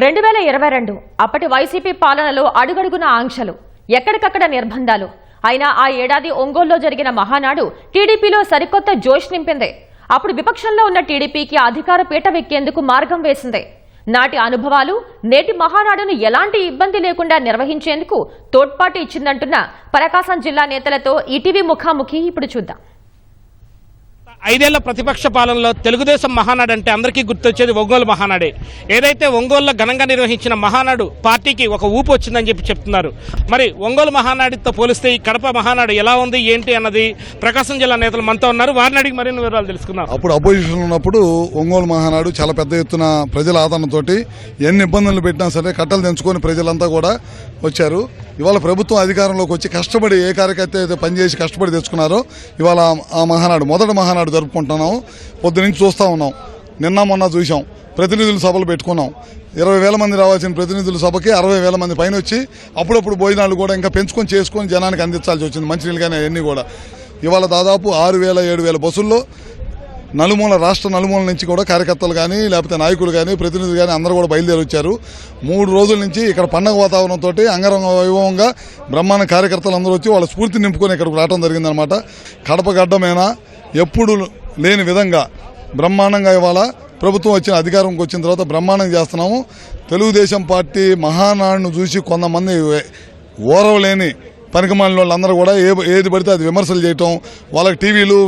రెండు వేల ఇరవై రెండు అప్పటి వైసీపీ పాలనలో అడుగడుగున ఆంక్షలు ఎక్కడికక్కడ నిర్బంధాలు. అయినా ఆ ఏడాది ఒంగోలులో జరిగిన మహానాడు టీడీపీలో సరికొత్త జోష్ నింపింది. అప్పుడు విపక్షంలో ఉన్న టీడీపీకి అధికార పీట వెక్కేందుకు మార్గం వేసింది. నాటి అనుభవాలు నేటి మహానాడును ఎలాంటి ఇబ్బంది లేకుండా నిర్వహించేందుకు తోడ్పాటు ఇచ్చిందంటున్న ప్రకాశం జిల్లా నేతలతో ఈటీవీ ముఖాముఖి ఇప్పుడు చూద్దాం. ఐదేళ్ళ ప్రతిపక్ష పాలనలో తెలుగుదేశం మహానాడు అంటే అందరికీ గుర్తొచ్చేది ఒంగోలు మహానాడే. ఏదైతే ఒంగోలులో ఘనంగా నిర్వహించిన మహానాడు పార్టీకి ఒక ఊపు వచ్చిందని చెప్పి చెప్తున్నారు. మరి ఒంగోలు మహానాడుతో పోలిస్తే ఈ కడప మహానాడు ఎలా ఉంది ఏంటి అన్నది ప్రకాశం జిల్లా నేతలు మనతో ఉన్నారు. వారిని అడిగి మరిన్ని వివరాలు తెలుసుకున్నాం అప్పుడు అపోజిషన్ ఉన్నప్పుడు ఒంగోలు మహానాడు చాలా పెద్ద ఎత్తున ప్రజల ఆదరణతోటి ఎన్ని ఇబ్బందులు పెట్టినా సరే కట్టలు తెంచుకొని ప్రజలంతా కూడా వచ్చారు. ఇవాళ ప్రభుత్వం అధికారంలోకి వచ్చి కష్టపడి ఏ కార్యకర్త అయితే పనిచేసి కష్టపడి తెచ్చుకున్నారో ఇవాళ ఆ మహానాడు మొదటి మహానాడు జరుపుకుంటున్నాం పొద్దు నుంచి చూస్తూ ఉన్నాం. నిన్న మొన్న చూసాం ప్రతినిధులు సభలు పెట్టుకున్నాం. ఇరవై వేల మంది రావాల్సిన ప్రతినిధుల సభకి అరవై వేల మంది పైన వచ్చి అప్పుడప్పుడు భోజనాలు కూడా ఇంకా పెంచుకొని చేసుకొని జనానికి అందించాల్సి వచ్చింది. మంచినీళ్ళు కానీ అవన్నీ కూడా. ఇవాళ దాదాపు ఆరు వేల ఏడు వేల బస్సుల్లో నలుమూల రాష్ట్ర నలుమూల నుంచి కూడా కార్యకర్తలు కానీ లేకపోతే నాయకులు కానీ ప్రతినిధులు కానీ అందరూ కూడా బయలుదేరి వచ్చారు. మూడు రోజుల నుంచి ఇక్కడ పండగ వాతావరణంతో అంగరంగ వైభవంగా బ్రహ్మాండ కార్యకర్తలు అందరూ వచ్చి వాళ్ళ స్ఫూర్తి నింపుకొని ఇక్కడికి రావడం జరిగిందనమాట కడప గడ్డమైనా? ఎప్పుడు లేని విధంగా బ్రహ్మాండంగా ఇవాళ ప్రభుత్వం వచ్చిన అధికారంకి వచ్చిన తర్వాత బ్రహ్మాండం చేస్తున్నాము. తెలుగుదేశం పార్టీ మహానాడును చూసి కొంతమంది ఓరవలేని పనికిమాలిన వాళ్ళందరూ కూడా ఏ ఏది పడితే అది విమర్శలు చేయటం వాళ్ళకి టీవీలు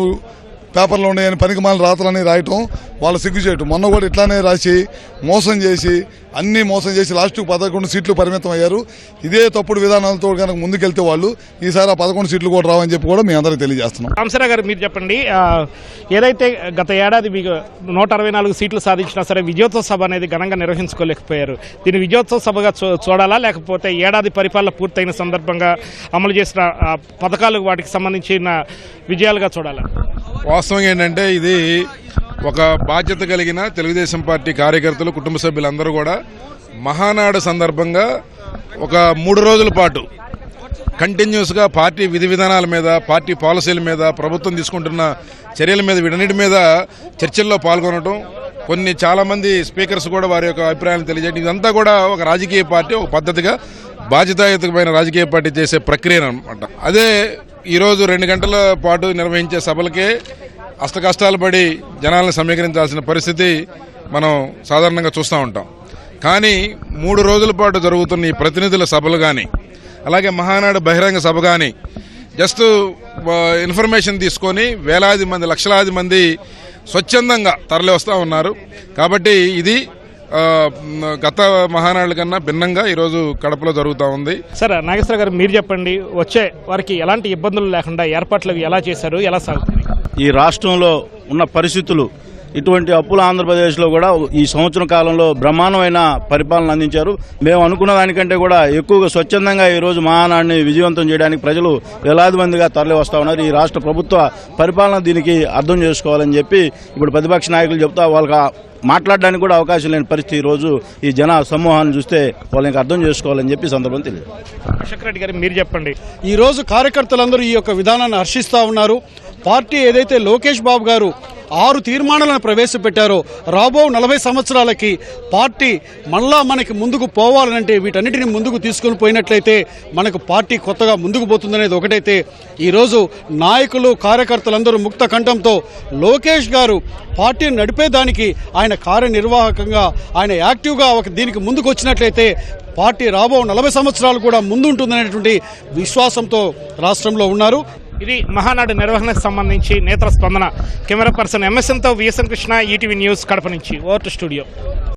పేపర్లో ఉన్నాయని పనికిమాలిన రాతలని రాయటం వాళ్ళు సిగ్గు చేయటం. మొన్న కూడా ఇట్లానే రాసి మోసం చేసి అన్నీ మోసం చేసి లాస్ట్కి పదకొండు సీట్లు పరిమితం అయ్యారు. ఇదే తప్పుడు విధానాలతో కనుక ముందుకెళ్తే వాళ్ళు ఈసారి ఆ పదకొండు సీట్లు కూడా రావని చెప్పి కూడా మీ అందరికీ తెలియజేస్తున్నాం. రామసరా గారు మీరు చెప్పండి ఏదైతే గత ఏడాది మీకు నూట అరవై నాలుగు సీట్లు సాధించినా సరే విజయోత్సవ సభ అనేది ఘనంగా నిర్వహించుకోలేకపోయారు. దీన్ని విజయోత్సవ సభగా చూడాలా? లేకపోతే ఏడాది పరిపాలన పూర్తయిన సందర్భంగా అమలు చేసిన పథకాలు వాటికి సంబంధించిన విజయాలుగా చూడాలా? వాస్తవం ఏంటంటే ఇది ఒక బాధ్యత కలిగిన తెలుగుదేశం పార్టీ కార్యకర్తలు కుటుంబ సభ్యులందరూ కూడా మహానాడు సందర్భంగా ఒక మూడు రోజుల పాటు కంటిన్యూస్గా పార్టీ విధి విధానాల మీద పార్టీ పాలసీల మీద ప్రభుత్వం తీసుకుంటున్న చర్యల మీద వీటన్నిటి మీద చర్చల్లో పాల్గొనడం కొన్ని చాలామంది స్పీకర్స్ కూడా వారి యొక్క అభిప్రాయాలను తెలియజేయడం ఇదంతా కూడా ఒక రాజకీయ పార్టీ ఒక పద్ధతిగా బాధ్యతాయుతమైన రాజకీయ పార్టీ చేసే ప్రక్రియ అనమాట అదే ఈరోజు రెండు గంటల పాటు నిర్వహించే సభలకే అష్ట కష్టాలు పడి జనాలను సమీకరించాల్సిన పరిస్థితి మనం సాధారణంగా చూస్తూ ఉంటాం. కానీ మూడు రోజుల పాటు జరుగుతున్న ఈ ప్రతినిధుల సభలు కానీ అలాగే మహానాడు బహిరంగ సభ కానీ జస్ట్ ఇన్ఫర్మేషన్ తీసుకొని వేలాది మంది లక్షలాది మంది స్వచ్ఛందంగా తరలి వస్తూ ఉన్నారు. కాబట్టి ఇది గత మహానాడుల కన్నా భిన్నంగా ఈరోజు కడపలో జరుగుతూ ఉంది. సరే నాగేశ్వర గారు మీరు చెప్పండి వచ్చే వారికి ఎలాంటి ఇబ్బందులు లేకుండా ఏర్పాట్లు ఎలా చేశారు ఎలా సాగుతుంది ఈ రాష్ట్రంలో ఉన్న పరిస్థితులు ఇటువంటి అప్పుల ఆంధ్రప్రదేశ్లో కూడా ఈ సంవత్సరం కాలంలో బ్రహ్మాండమైన పరిపాలన అందించారు. మేము అనుకున్న దానికంటే కూడా ఎక్కువగా స్వచ్ఛందంగా ఈ రోజు మహానాడిని విజయవంతం చేయడానికి ప్రజలు వేలాది మందిగా తరలి వస్తా ఉన్నారు. ఈ రాష్ట్ర ప్రభుత్వ పరిపాలన దీనికి అర్థం చేసుకోవాలని చెప్పి ఇప్పుడు ప్రతిపక్ష నాయకులు చెప్తా వాళ్ళకి మాట్లాడడానికి కూడా అవకాశం లేని పరిస్థితి ఈ రోజు ఈ జన సమూహాన్ని చూస్తే వాళ్ళకి అర్థం చేసుకోవాలని చెప్పి సందర్భం తెలియదు అశోక్ రెడ్డి గారు మీరు చెప్పండి. ఈ రోజు కార్యకర్తలందరూ ఈ యొక్క విధానాన్ని హర్షిస్తా ఉన్నారు. పార్టీ ఏదైతే లోకేష్ బాబు గారు ఆరు తీర్మానాలను ప్రవేశపెట్టారో రాబో నలభై సంవత్సరాలకి పార్టీ మళ్ళా మనకి ముందుకు పోవాలనంటే వీటన్నిటిని ముందుకు తీసుకొని పోయినట్లయితే మనకు పార్టీ కొత్తగా ముందుకు పోతుందనేది ఒకటైతే ఈరోజు నాయకులు కార్యకర్తలందరూ ముక్త కంఠంతో లోకేష్ గారు పార్టీని నడిపేదానికి ఆయన కార్యనిర్వాహకంగా ఆయన యాక్టివ్గా ఒక దీనికి ముందుకు వచ్చినట్లయితే పార్టీ రాబో నలభై సంవత్సరాలు కూడా ముందుంటుందనేటువంటి విశ్వాసంతో రాష్ట్రంలో ఉన్నారు. ఇది మహానాడు నిర్వహణకు సంబంధించి నేత్ర స్పందన. కెమెరా పర్సన్ ఎంఎస్ఎన్తో విఎస్ఎన్ కృష్ణ ఈటీవీ న్యూస్ కడప నుంచి. Over to studio.